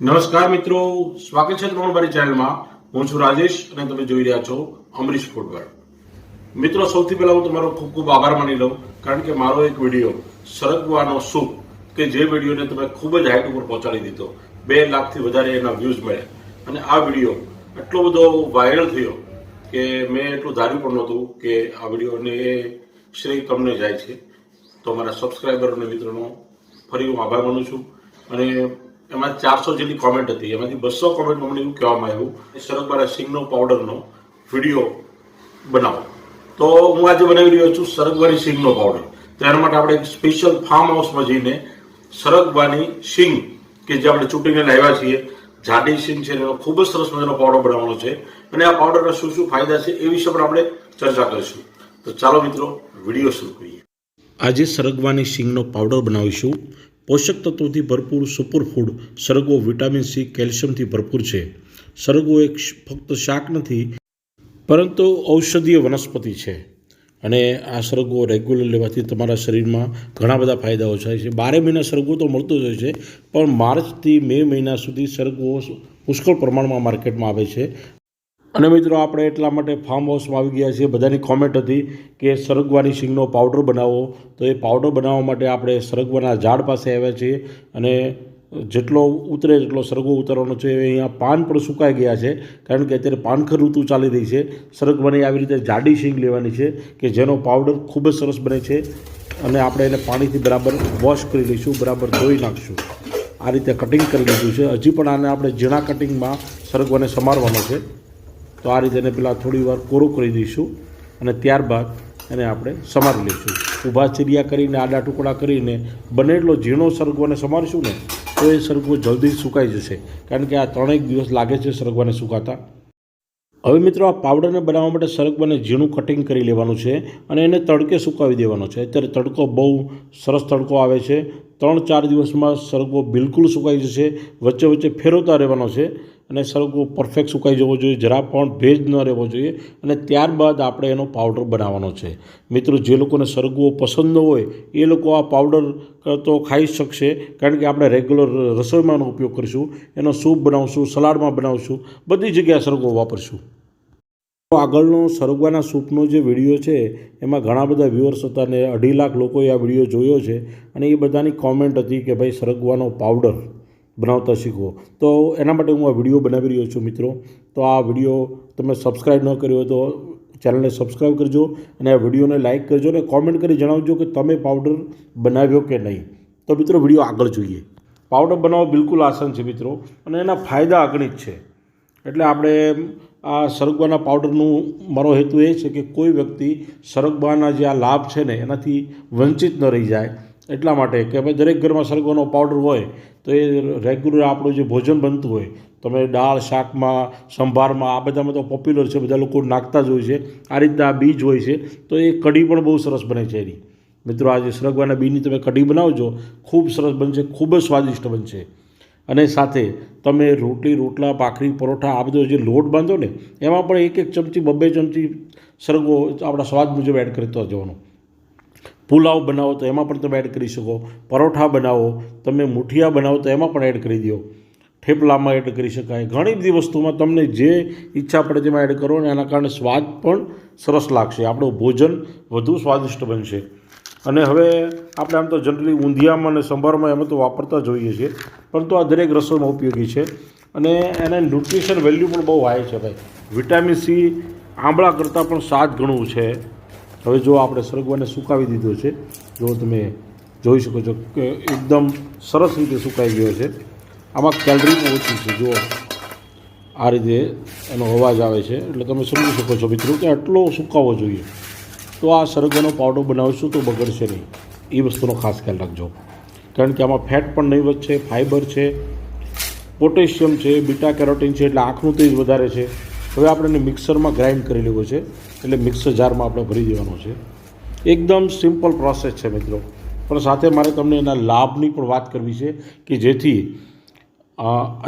નમસ્કાર મિત્રો, સ્વાગત છે તમારું મારી ચેનલમાં. હું છું રાજેશ અને તમે જોઈ રહ્યા છો અમરીશ ફૂડવર મિત્રો, સૌથી પહેલા હું તમારો ખૂબ ખૂબ આભાર માની લઉં, કારણ કે મારો એક વીડિયો, સરગવાનો સૂપ, કે જે વિડીયોને તમે ખૂબ જ હાઈટ ઉપર પહોંચાડી દીધો, બે લાખથી વધારે એના વ્યૂઝ મળ્યા. અને આ વીડિયો એટલો બધો વાયરલ થયો કે મેં એટલું ધાર્યું પણ નહોતું કે આ વિડીયોને શ્રેય તમને જાય છે. તો મારા સબસ્ક્રાઈબરો અને મિત્રોનો ફરી હું આભાર માનું છું. અને એમાં ચારસો જેટલી કોમેન્ટ હતી. એમાંથી બસો કોમેન્ટ મને એવું કહેવામાં આવ્યું કે સરગવાના સિંગનો પાવડરનો વીડિયો બનાવો. તો હું આજે બનાવી રહ્યો છું સરગવાની સિંગનો પાવડર તો એના માટે આપણે એક સ્પેશિયલ ફાર્મ હાઉસમાં જઈને સરગવાની સિંગ કે જે આપણે ચૂંટીને લાવ્યા છીએ, જાડી સિંગ છે એનો ખૂબ જ સરસ મજાનો પાવડર બનાવવાનો છે. અને આ પાવડરના શું શું ફાયદા છે એ વિશે પણ આપણે ચર્ચા કરીશું. તો ચાલો મિત્રો વીડિયો શરૂ કરીએ. આજે સરગવાની સિંગનો પાવડર બનાવીશું. પોષક તત્વોથી ભરપૂર સુપરફૂડ સરગવો વિટામિન સી કેલ્શિયમથી ભરપૂર છે. સરગવો એક ફક્ત શાક નથી, પરંતુ ઔષધીય વનસ્પતિ છે. અને આ સરગવો રેગ્યુલર લેવાથી તમારા શરીરમાં ઘણા બધા ફાયદાઓ થાય છે. બારે મહિના સરગવો તો મળતો જ હોય છે, પણ માર્ચથી મે મહિના સુધી સરગવો પુષ્કળ પ્રમાણમાં માર્કેટમાં આવે છે. અને મિત્રો, આપણે એટલા માટે ફાર્મ હાઉસમાં આવી ગયા છીએ. બધાની કોમેન્ટ હતી કે સરગવાની સિંગનો પાવડર બનાવો. તો એ પાવડર બનાવવા માટે આપણે સરગવાના ઝાડ પાસે આવ્યા છીએ અને જેટલો ઉતરે એટલો સરગવો ઉતારવાનો છે. અહીંયા પાન પણ સુકાઈ ગયા છે, કારણ કે અત્યારે પાનખર ઋતુ ચાલી રહી છે. સરગવાની આવી રીતે જાડી સિંગ લેવાની છે કે જેનો પાવડર ખૂબ જ સરસ બને છે અને આપણે એને પાણીથી બરાબર વોશ કરી લઈશું, બરાબર ધોઈ નાખશું. આ રીતે કટિંગ કરી લીધું છે. હજી પણ આને આપણે ઝીણા કટિંગમાં સરગવાને સમારવાનો છે. તો આ રીતે એને પહેલાં થોડી વાર કોરું કરી દઈશું અને ત્યારબાદ એને આપણે સમારી લઈશું. ઊભા ચીરિયા કરીને, આડા ટુકડા કરીને, બને એટલો ઝીણો સરગવાને સમારીશું ને, તો એ સરગવો જલ્દી સુકાઈ જશે. કારણ કે આ ત્રણેક દિવસ લાગે છે સરગવાને સુકાતા. હવે મિત્રો, આ પાવડરને બનાવવા માટે સરગવાને ઝીણું કટિંગ કરી લેવાનું છે અને એને તડકે સુકાવી દેવાનો છે. અત્યારે તડકો બહુ સરસ તડકો આવે છે. ત્રણ ચાર દિવસમાં સરગવો બિલકુલ સુકાઈ જશે. વચ્ચે વચ્ચે ફેરવતા રહેવાનો છે. અને સરગવો પરફેક્ટ સુકાઈ જવો જોઈએ, જરા પણ ભેજ ન રહેવો જોઈએ અને ત્યારબાદ આપણે એનો પાવડર બનાવવાનો છે. મિત્રો, જે લોકોને સરગવો પસંદ ન હોય, એ લોકો આ પાવડર તો ખાઈ શકશે, કારણ કે આપણે રેગ્યુલર રસોઈમાં ઉપયોગ કરીશું, એનો સૂપ બનાવશું, સલાડમાં બનાવશું, બધી જગ્યાએ સરગવો વાપરશું. આગળનો સરગવાના સૂપનો જે વીડિયો છે, એમાં ઘણા બધા વ્યૂઅર્સ હતા ને અઢી લાખ લોકોએ આ વીડિયો જોયો છે અને એ બધાની કોમેન્ટ હતી કે ભાઈ, સરગવાનો પાવડર બનાવતા શીખવો તો એના માટે હું આ વીડિયો બનાવી રહ્યો છું મિત્રો. તો આ વીડિયો તમે સબસ્ક્રાઈબ ન કર્યો હોય તો ચેનલને સબસ્ક્રાઈબ કરજો અને આ વિડીયોને લાઇક કરજો અને કોમેન્ટ કરી જણાવજો કે તમે પાવડર બનાવ્યો કે નહીં. તો મિત્રો વીડિયો આગળ જોઈએ. પાવડર બનાવવો બિલકુલ આસાન છે મિત્રો અને એના ફાયદા અગણિત છે. એટલે આપણે આ સરગવાના પાવડરનું મારો હેતુ એ છે કે કોઈ વ્યક્તિ સરગવાના જે આ લાભ છે ને એનાથી વંચિત ન રહી જાય. એટલા માટે કે ભાઈ દરેક ઘરમાં સરગવાનો પાવડર હોય, તો એ રેગ્યુલર આપણું જે ભોજન બનતું હોય, તમે દાળ, શાકમાં, સંભારમાં, આ બધામાં તો પોપ્યુલર છે, બધા લોકો નાખતા જ હોય છે. આ રીતના આ બીજ હોય છે, તો એ કઢી પણ બહુ સરસ બને છે એની. મિત્રો આજે સરગવાના બીની તમે કઢી બનાવજો, ખૂબ સરસ બનશે, ખૂબ જ સ્વાદિષ્ટ બનશે. અને સાથે તમે રોટલી, રોટલા, ભાખરી, પરોઠા, આ બધો જે લોટ બાંધો ને, એમાં પણ એક એક ચમચી, બબ્બે ચમચી સરગવો આપણા સ્વાદ મુજબ એડ કરતો જવાનો. પુલાવ બનાવો તો એમાં પણ તમે એડ કરી શકો. પરોઠા બનાવો, તમે મુઠિયા બનાવો તો એમાં પણ એડ કરી દો. થેપલામાં એડ કરી શકાય. ઘણી બધી વસ્તુમાં તમને જે ઈચ્છા પડે તેમાં એડ કરો ને એના કારણે સ્વાદ પણ સરસ લાગશે. આપણું ભોજન વધુ સ્વાદિષ્ટ બનશે. અને હવે આપણે આમ તો જનરલી ઊંધિયામાં અને સંભારમાં એમાં તો વાપરતા જોઈએ છીએ, પરંતુ આ દરેક રસોઈમાં ઉપયોગી છે. અને એને ન્યુટ્રિશન વેલ્યુ પણ બહુ હાઈ છે ભાઈ. વિટામિન સી આંબળા કરતાં પણ સાત ગણું છે. હવે જો આપણે સરગવાને સુકાવી દીધો છે, જો તમે જોઈ શકો છો કે એકદમ સરસ રીતે સુકાઈ ગયો છે. આમાં કેલરી પણ ઓછી છે, જુઓ. આ રીતે એનો અવાજ આવે છે. એટલે તમે સમજી શકો છો મિત્રો કે આટલો સુકાવવો જોઈએ. તો આ સરગવાનો પાવડર બનાવશું તો બગડશે નહીં. એ વસ્તુનો ખાસ ખ્યાલ રાખજો. કારણ કે આમાં ફેટ પણ નહીં છે ફાઇબર છે પોટેશિયમ છે બીટા કેરોટીન છે, એટલે આંખનું તેજ વધારે છે. હવે આપણે એને મિક્સરમાં ગ્રાઇન્ડ કરી લેવો છે. એટલે મિક્સર જારમાં આપણે ભરી દેવાનો છે. એકદમ સિમ્પલ પ્રોસેસ છે મિત્રો. પણ સાથે મારે તમને એના લાભની પણ વાત કરવી છે કે જેથી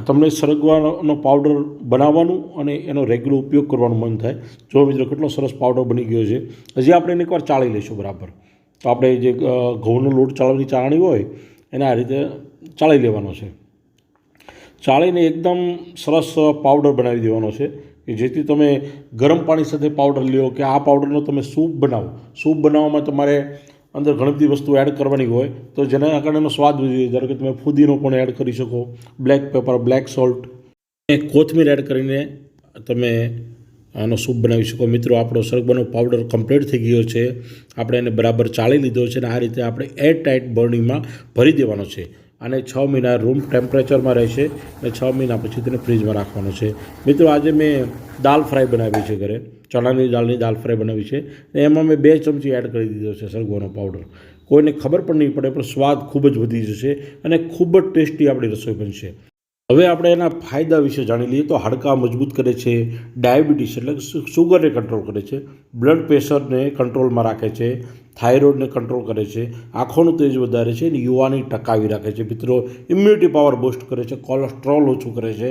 તમને સરગવાનો પાવડર બનાવવાનું અને એનો રેગ્યુલર ઉપયોગ કરવાનું મન થાય. જો મિત્રો કેટલો સરસ પાવડર બની ગયો છે. હજી આપણે એને એકવાર ચાળી લઈશું બરાબર. તો આપણે જે ઘઉંનો લોટ ચાળવાની ચાળણી હોય, એને આ રીતે ચાળી લેવાનો છે. ચાળીને એકદમ સરસ પાવડર બનાવી દેવાનો છે. કે જેથી તમે ગરમ પાણી સાથે પાવડર લ્યો કે આ પાવડરનો તમે સૂપ બનાવો. સૂપ બનાવવામાં તમારે અંદર ઘણી બધી વસ્તુ એડ કરવાની હોય તો જેના કારણે એનો સ્વાદ વધી જાય ધારો કે તમે ફુદીનો પણ એડ કરી શકો બ્લેક પેપર બ્લેક સોલ્ટ કોથમીર એડ કરીને તમે આનો સૂપ બનાવી શકો. મિત્રો, આપણો સરગવાનો પાવડર કમ્પ્લીટ થઈ ગયો છે. આપણે એને બરાબર ચાળી લીધો છે અને આ રીતે આપણે એર ટાઇટ બર્નિંગમાં ભરી દેવાનો છે. અને છ મહિના રૂમ ટેમ્પરેચરમાં રહેશે અને છ મહિના પછી તેને ફ્રીજમાં રાખવાનો છે. મિત્રો, આજે મેં દાલ ફ્રાય બનાવી છે ઘરે. ચણાની દાળની દાલ ફ્રાય બનાવી છે. અને એમાં મેં બે ચમચી એડ કરી દીધો છે સરગવાનો પાવડર કોઈને ખબર પણ નહીં પડે, પણ સ્વાદ ખૂબ જ વધી જશે અને ખૂબ જ ટેસ્ટી આપણી રસોઈ બનશે. હવે આપણે એના ફાયદા વિશે જાણી લઈએ તો હાડકાં મજબૂત કરે છે, ડાયાબિટીસ એટલે સુગરને કંટ્રોલ કરે છે બ્લડ પ્રેશરને કંટ્રોલમાં રાખે છે થાઇરોઇડને કંટ્રોલ કરે છે, આંખોનું તેજ વધારે છે અને યુવાની ટકાવી રાખે છે. મિત્રો ઇમ્યુનિટી પાવર બૂસ્ટ કરે છે કોલેસ્ટ્રોલ ઓછું કરે છે,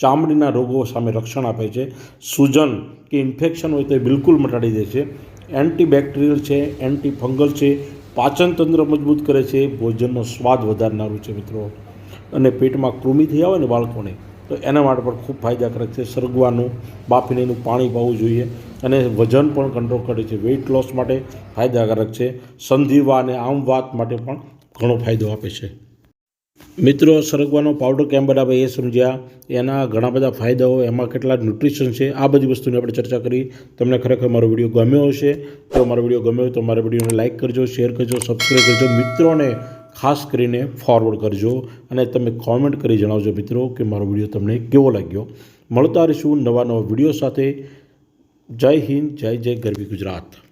ચામડીના રોગો સામે રક્ષણ આપે છે. સૂજન કે ઇન્ફેક્શન હોય તો એ બિલકુલ મટાડી દે છે. એન્ટીબેક્ટેરિયલ છે એન્ટી ફંગલ છે, પાચનતંત્ર મજબૂત કરે છે, ભોજનનો સ્વાદ વધારનારું છે મિત્રો. અને પેટમાં કૃમિ થઈ આવે ને બાળકોને, તો એના માટે પણ ખૂબ ફાયદાકારક છે. સરગવાનું, બાફીને પાણી પાવું જોઈએ અને વજન પણ કંટ્રોલ કરે છે. વેઇટ લોસ માટે ફાયદાકારક છે. સંધિવા અને આમ વાત માટે પણ ઘણો ફાયદો આપે છે. મિત્રો, સરગવાનો પાવડર કેમ બનાવે એ સમજ્યા. એના ઘણા બધા ફાયદાઓ, એમાં કેટલા ન્યુટ્રિશન છે, આ બધી વસ્તુની આપણે ચર્ચા કરી. તમને ખરેખર મારો વીડિયો ગમ્યો હશે. તો મારો વીડિયો ગમ્યો તો મારા વિડીયોને લાઇક કરજો શેર કરજો સબસ્ક્રાઈબ કરજો. મિત્રોને ખાસ કરીને ફોરવર્ડ કરજો અને તમે કોમેન્ટ કરી જણાવજો મિત્રો કે મારો વીડિયો તમને કેવો લાગ્યો. મળતા રહીશું નવા નવા વીડિયો સાથે. જય હિન્દ, જય જય ગરવી ગુજરાત.